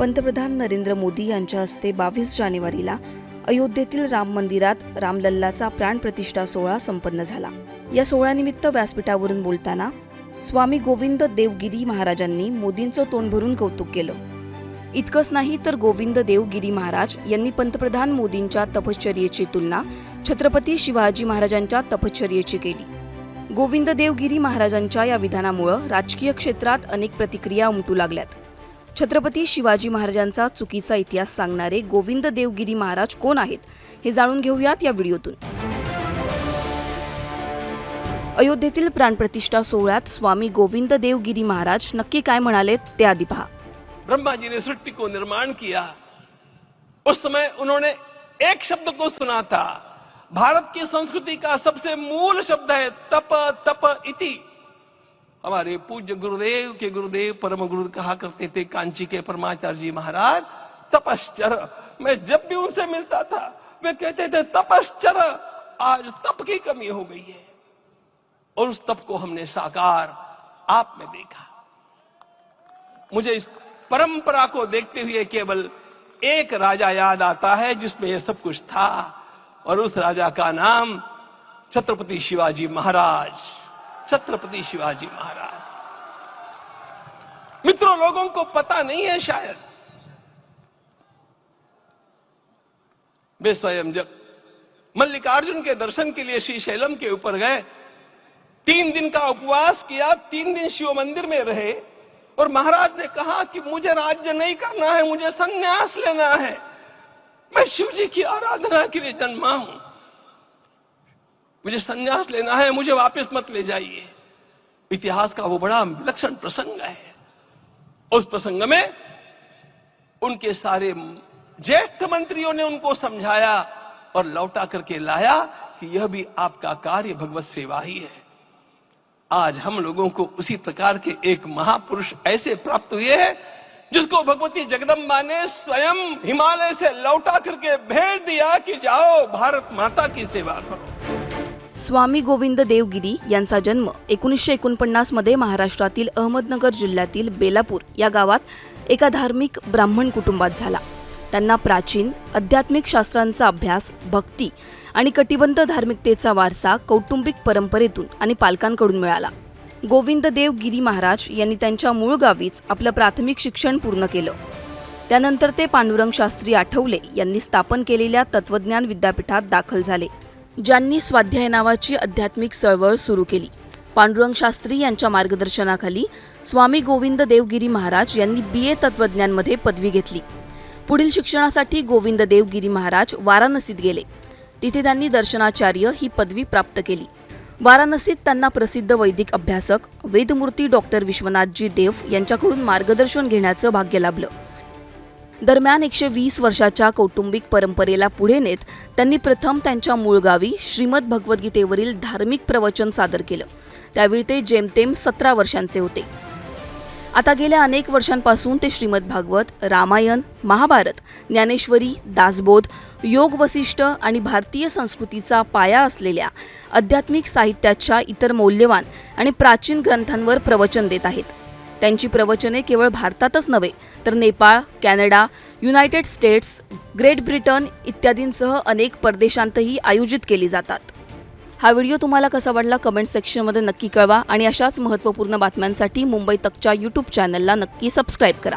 पंतप्रधान नरेंद्र मोदी यांच्या हस्ते बावीस जानेवारीला अयोध्येतील राम मंदिरात रामलल्लाचा प्राणप्रतिष्ठा सोहळा संपन्न झाला. या सोहळ्यानिमित्त व्यासपीठावरून बोलताना स्वामी गोविंद देवगिरी महाराजांनी मोदींचं तोंड भरून कौतुक केलं. इतकंच नाही तर गोविंद देवगिरी महाराज यांनी पंतप्रधान मोदींच्या तपश्चर्येची तुलना छत्रपती शिवाजी महाराजांच्या तपश्चर्येची केली. गोविंद देवगिरी महाराजांच्या या विधानामुळं राजकीय क्षेत्रात अनेक प्रतिक्रिया उमटू लागल्यात. छत्रपती शिवाजी महाराजांचा चुकीचा इतिहास सांगणारे गोविंद देवगिरी महाराज कोण आहेत हे जाणून घेऊयात या व्हिडिओतून. अयोध्येतील प्राणप्रतिष्ठा सोहळ्यात स्वामी गोविंद देवगिरी महाराज नक्की काय म्हणाले ते आधी पहा. ब्रह्मा जी ने सृष्टि को निर्माण किया. उस समय उन्होंने एक शब्द को सुना था भारत की संस्कृति का सबसे मूल शब्द है तप तप इति. हमारे पूज्य गुरुदेव के गुरुदेव परम गुरु कहा करते थे, कांची के परमाचार्य जी महाराज, तपश्चर। मैं जब भी उनसे मिलता था, वे कहते थे, तपश्चर, आज तप की कमी हो गई है। और उस तप को हमने साकार आप में देखा। मुझे इस परंपरा को देखते हुए केवल एक राजा याद आता है, जिसमें यह सब कुछ था। और उस राजा का नाम छत्रपति शिवाजी महाराज। छत्रपति शिवाजी महाराज। मित्रों, लोगों को पता नहीं है शायद। वे स्वयं जब मल्लिकार्जुन के दर्शन के लिए श्री शैलम के ऊपर गए, तीन दिन का उपवास किया, तीन दिन शिव मंदिर में रहे, और महाराज ने कहा कि मुझे राज्य नहीं करना है, मुझे संन्यास लेना है। मैं शिव जी की आराधना के लिए जन्मा हूँ। मुझे संन्यास लेना है, मुझे वापस मत ले जाइए। इतिहास का वो बड़ा विलक्षण प्रसंग है। उस प्रसंग में उनके सारे ज्येष्ठ मंत्रियों ने उनको समझाया और लौटा करके लाया कि यह भी आपका कार्य भगवत सेवा ही है। आज हम लोगों को उसी प्रकार के एक महापुरुष ऐसे प्राप्त हुए हैं, जिसको भगवती जगदम्बा ने स्वयं हिमालय से लौटा करके भेज दिया कि जाओ, भारत माता की सेवा करो। स्वामी गोविंद देवगिरी यांचा जन्म एकोणीसशे एकोणपन्नासमध्ये महाराष्ट्रातील अहमदनगर जिल्ह्यातील बेलापूर या गावात एका धार्मिक ब्राह्मण कुटुंबात झाला. त्यांना प्राचीन आध्यात्मिक शास्त्रांचा अभ्यास भक्ती आणि कटिबंध धार्मिकतेचा वारसा कौटुंबिक परंपरेतून आणि पालकांकडून मिळाला. गोविंद देव गिरी महाराज यांनी त्यांच्या मूळ गावीच आपलं प्राथमिक शिक्षण पूर्ण केलं. त्यानंतर ते पांडुरंग शास्त्री आठवले यांनी स्थापन केलेल्या तत्वज्ञान विद्यापीठात दाखल झाले. ज्यांनी स्वाध्याय नावाची आध्यात्मिक चळवळ सुरू केली. पांडुरंग शास्त्री यांच्या मार्गदर्शनाखाली स्वामी गोविंद देवगिरी महाराज यांनी बी ए तत्वज्ञानमध्ये पदवी घेतली. पुढील शिक्षणासाठी गोविंद देवगिरी महाराज वाराणसीत गेले. तिथे त्यांनी दर्शनाचार्य ही पदवी प्राप्त केली. वाराणसीत त्यांना प्रसिद्ध वैदिक अभ्यासक वेदमूर्ती डॉक्टर विश्वनाथजी देव यांच्याकडून मार्गदर्शन घेण्याचं भाग्य लाभलं. दरम्यान एकशे वीस वर्षाच्या कौटुंबिक परंपरेला पुढे नेत त्यांनी प्रथम त्यांच्या मूळ गावी श्रीमद भगवद्गीतेवरील धार्मिक प्रवचन सादर केलं. त्यावेळी ते जेमतेम सतरा वर्षांचे होते. आता गेल्या अनेक वर्षांपासून ते श्रीमद भागवत रामायण महाभारत ज्ञानेश्वरी दासबोध योग वसिष्ठ आणि भारतीय संस्कृतीचा पाया असलेल्या आध्यात्मिक साहित्याच्या इतर मौल्यवान आणि प्राचीन ग्रंथांवर प्रवचन देत आहेत. त्यांची प्रवचने केवळ भारतातच नव्हे तर Nepal Canada United States Great Britain इत्यादींसह अनेक परदेशांतही आयोजित केली जातात. हा व्हिडिओ तुम्हाला कसा वाटला कमेंट सेक्शनमध्ये नक्की कळवा आणि अशाच महत्त्वपूर्ण बातम्यांसाठी मुंबई तकच्या यूट्यूब चॅनलला नक्की सबस्क्राईब करा.